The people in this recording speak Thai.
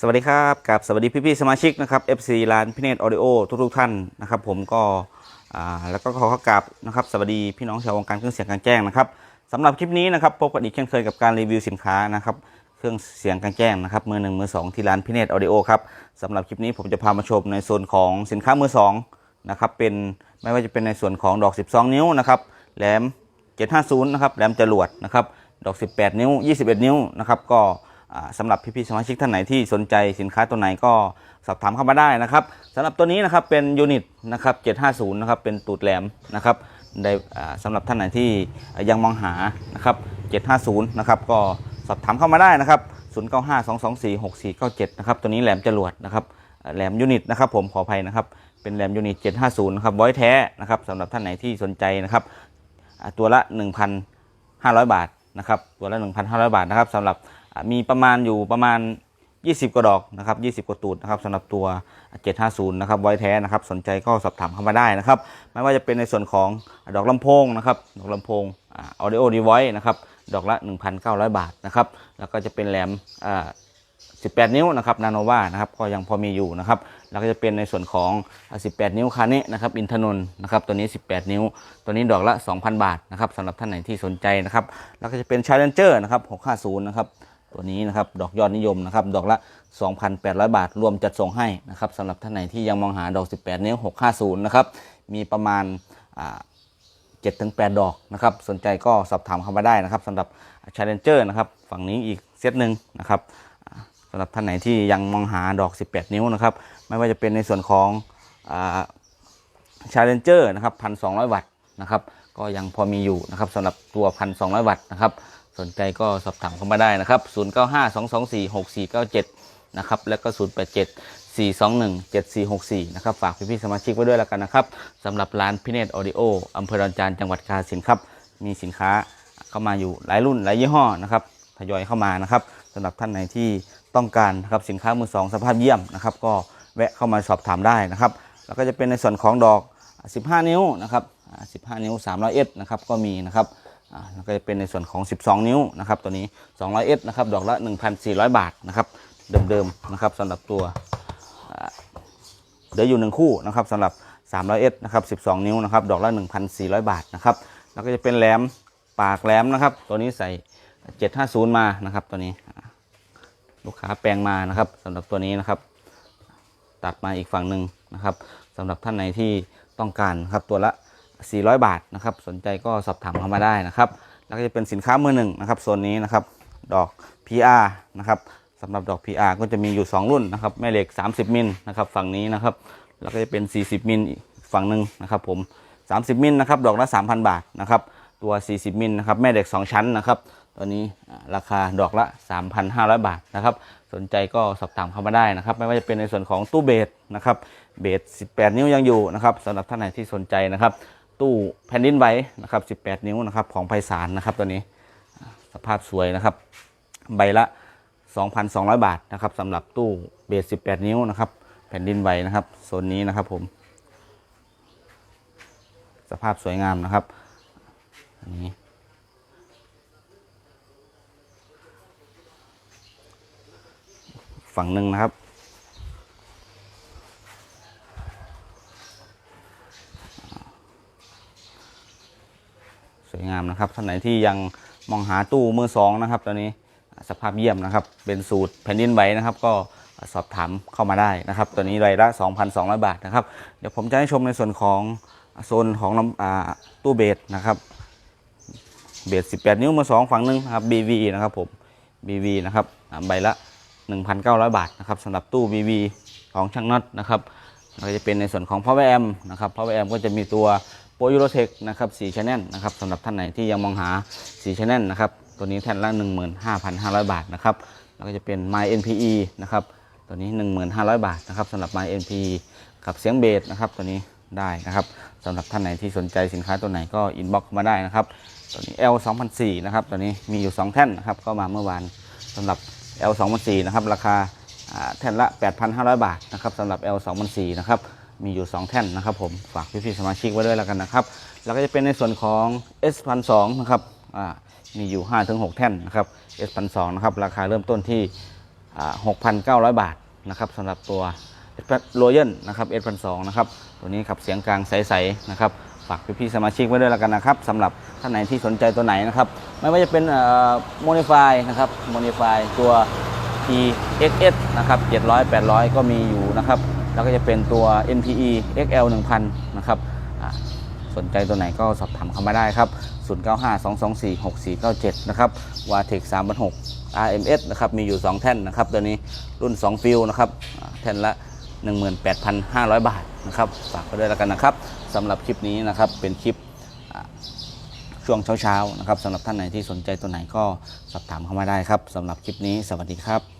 สวัสดีครับกับสวัสดีพี่ๆสมาชิกนะครับ FC ร้านพิเนตออดิโอทุกๆท่านนะครับ ผมก็แล้วก็ขอขอกราบนะครับสวัสดีพี่น้องชาววงการเครื่องเสียงกางแจ้งนะครับสำหรับคลิปนี้นะครับพบกันอีกเช่นเคยกับการรีวิวสินค้านะครับเครื่องเสียงกางแจ้งนะครับมือหนึ่งมือสองที่ร้านพิเนตออดิโอครับสำหรับคลิปนี้ผมจะพามาชมในโซนของสินค้ามือสองนะครับเป็นไม่ว่าจะเป็นในส่วนของดอก 12 นิ้วนะครับแหลม750นะครับแหลมจรวดนะครับดอก 18 นิ้ว 21 นิ้วนะครับก็ อ่าสำหรับพี่ๆสมาชิกท่านไหนที่สนใจสินค้าตัวไหนก็สอบถามเข้ามาได้นะครับสำหรับตัวนี้นะครับเป็นยูนิตนะครับ750นะครับเป็นตูดแหลมนะครับได้สำหรับท่านไหนที่ยังมองหานะครับ750นะครับก็สอบถามเข้ามาได้นะครับ0952246497นะครับตัวนี้แหลมจรวดนะครับแหลมยูนิตนะครับผมขออภัยนะครับเป็นแหลมยูนิต750นะครับไว้แท้นะครับสำหรับท่านไหนที่สนใจนะครับอ่าตัวละ 1,500 บาทนะครับตัวละ 1,500 บาทนะครับสำหรับ มีประมาณอยู่ประมาณ 20 กว่าดอกนะครับ20 กว่าตูดนะครับสำหรับตัว 750 นะครับไว้แท้นะครับ สนใจก็สอบถามเข้ามาได้นะครับ ไม่ว่าจะเป็นในส่วนของดอกลำโพงนะครับดอกลำโพงออเดโอดีไวนะครับดอกละ 1,900 บาทนะครับแล้วก็จะเป็นแหลมอ่า18 นิ้วนะครับนาโนวานะครับก็ยังพอมีอยู่นะครับแล้วก็จะเป็นในส่วนของ 18 นิ้วคาเนะนะครับอินทนนท์นะครับตัวนี้ 18 นิ้ว ตัวนี้ดอกละ 2,000 บาทนะครับสำหรับท่านไหนที่สนใจนะครับแล้วก็จะเป็น Challenger นะครับ650 นะครับ ตัวนี้นะครับดอกยอดนิยมนะครับดอกละ 2,800 บาท รวมจัดส่งให้นะครับสำหรับท่านไหนที่ยังมองหาดอก 18 นิ้ว 650 นะครับมีประมาณ7ถึง8ดอกนะครับสนใจก็สอบถามเข้ามาได้นะครับสำหรับ Challenger นะครับฝั่งนี้อีกเซตหนึ่งนะครับสำหรับท่านไหนที่ยังมองหาดอก 18 นิ้วนะครับไม่ว่าจะเป็นในส่วนของอ่า Challenger นะครับ1,200วัตต์นะครับ ก็ยังพอมีอยู่นะครับสำหรับตัว 1,200 วัตต์นะครับ สนใจก็สอบถามเข้ามาได้นะครับ 0952246497 นะครับ แล้วก็ 087 421 7464 นะครับ ฝากพี่ๆสมาชิกไว้ด้วยแล้วกันนะครับสำหรับร้านพิเนตออดิโออำเภอดอนจานจังหวัดกาฬสินธุ์ครับ มีสินค้าเข้ามาอยู่หลายรุ่นหลายยี่ห้อนะครับทยอยเข้ามานะครับสำหรับท่านไหนที่ต้องการนะครับสินค้ามือสองสภาพเยี่ยมนะครับ ก็แวะเข้ามาสอบถามได้นะครับ แล้วก็จะเป็นในส่วนของดอก 15 นิ้วนะครับ 15 นิ้ว300เอนะครับ ก็มีนะครับ แล้วก็จะเป็นในส่วนของ 12 นิ้วนะครับตัวนี้ 200เอนะครับดอกละ 1,400 บาทนะครับเดิมๆนะครับสำหรับตัวเหลืออยู่หนึ่งคู่นะครับสำหรับ 300เอนะครับ 12 นิ้วนะครับดอกละ 1,400 บาทนะครับแล้วก็จะเป็นแหลมปากแหลมนะครับ ตัวนี้ใส่ 750 มานะครับตัวนี้ ลูกค้าแปลงมานะครับสำหรับตัวนี้นะครับ ตัดมาอีกฝั่งหนึ่งนะครับสำหรับท่านไหนที่ต้องการนะครับตัวละ 400 บาทนะครับ สนใจก็สอบถามเข้ามาได้นะครับ แล้วก็จะเป็นสินค้ามือหนึ่งนะครับโซนนี้นะครับ ดอก PR นะครับสำหรับดอก PR ก็จะมีอยู่ 2 รุ่นนะครับ แม่เหล็ก 30 มิลนะครับฝั่งนี้นะครับ แล้วก็จะเป็น 40 มิลฝั่งหนึ่งนะครับ ผม 30 มิลนะครับ ดอกละ3,000 บาทนะครับ ตัว 40 มิลนะครับ แม่เหล็ก 2 ชั้นนะครับตัวนี้ราคาดอกละ 3,500 บาทนะครับ สนใจก็สอบถามเข้ามาได้นะครับ ไม่ว่าจะเป็นในส่วนของตู้เบสนะครับ เบส 18 นิ้วยังอยู่นะครับสำหรับท่านไหนที่สนใจนะครับ ตู้แผ่นดินไหวนะครับ 18 นิ้วนะครับ ของไพศาลนะครับตัวนี้สภาพสวยนะครับ ใบละ 2,200 บาทนะครับสำหรับตู้เบส 18 นิ้วนะครับ แผ่นดินไหวนะครับโซนนี้นะครับผม สภาพสวยงามนะครับอันนี้ฝั่งหนึ่งนะครับ ส วยงามนะครับท่านไหนที่ยังมองหาตู้มือสองนะครับตอนนี้สภาพเยี่ยมนะครับ เป็นสูตรแผ่นดินไหวนะครับ ก็สอบถามเข้ามาได้นะครับ ตัวนี้รายละ 2,200 บาทนะครับ เดี๋ยวผมจะให้ชมในส่วนของโซนของอตู้เบสนะครับเบส18 นิ้วมือสองฝั่งหนึ่งนะครับ BV นะครับผม BV นะครับใบละ 1,900 บาทนะครับสำหรับตู้ BV ของช่างน็อตนะครับก็จะเป็นในส่วนของ Power Amp นะครับ Power Amp ก็จะมีตัว Pro Eurotech นะครับ4 Channel นะครับสำหรับท่านไหนที่ยังมองหา4 Channel นะครับตัวนี้แท่นละ 15,500 บาทนะครับแล้วก็จะเป็น My NPE นะครับตัวนี้ 15,000 บาทนะครับสำหรับ My NPE กับเสียงเบสนะครับตัวนี้ได้นะครับสำหรับท่านไหนที่สนใจสินค้าตัวไหนก็อินบ็อกมาได้นะครับตัวนี้ L 2004นะครับตัวนี้มีอยู่ 2 แท่นนะครับก็มาเมื่อวานสำหรับ L 2004นะครับราคาอ่าแท่นละ 8,500 บาทนะครับสำหรับ L 2004นะครับ มีอยู่ 2 แท่นนะครับผมฝากพี่ๆสมาชิกไว้ด้วยแล้วกันนะครับ แล้วก็จะเป็นในส่วนของ S 1 2 0นะครับมีอยู่ 5-6 แท่นนะครับ S 1 2 0นะครับราคาเริ่มต้นที่ 6,900 บาทนะครับสำหรับตัวโรเยนนะครับเอสพันสนะครับตัวนี้ขับเสียงกลางใสๆนะครับฝากพี่ๆสมาชิกไว้ด้วยแล้วกันนะครับสำหรับท่านไหนที่สนใจตัวไหนนะครับไม่ว่าจะเป็นโมนิฟายนะครับโมนิฟายตัว TXS นะครับ700 800 ก็มีอยู่นะครับ แล้วก็จะเป็นตัว NPE XL 1000 นะครับอ่าสนใจตัวไหนก็สอบถามเข้ามาได้ครับ 0952246497 นะครับ w a t e c 3,600 RMS นะครับ มีอยู่ 2 แท่นนะครับ ตัวนี้รุ่น 2 ฟิลนะครับอ่าแท่นละ 18,500 บาทนะครับ ฝากไปด้วยแล้วกันนะครับสำหรับคลิปนี้นะครับ เป็นคลิปช่วงเช้าๆนะครับสำหรับท่านไหนที่สนใจตัวไหนก็สอบถามเข้ามาได้ครับสำหรับคลิปนี้สวัสดีครับ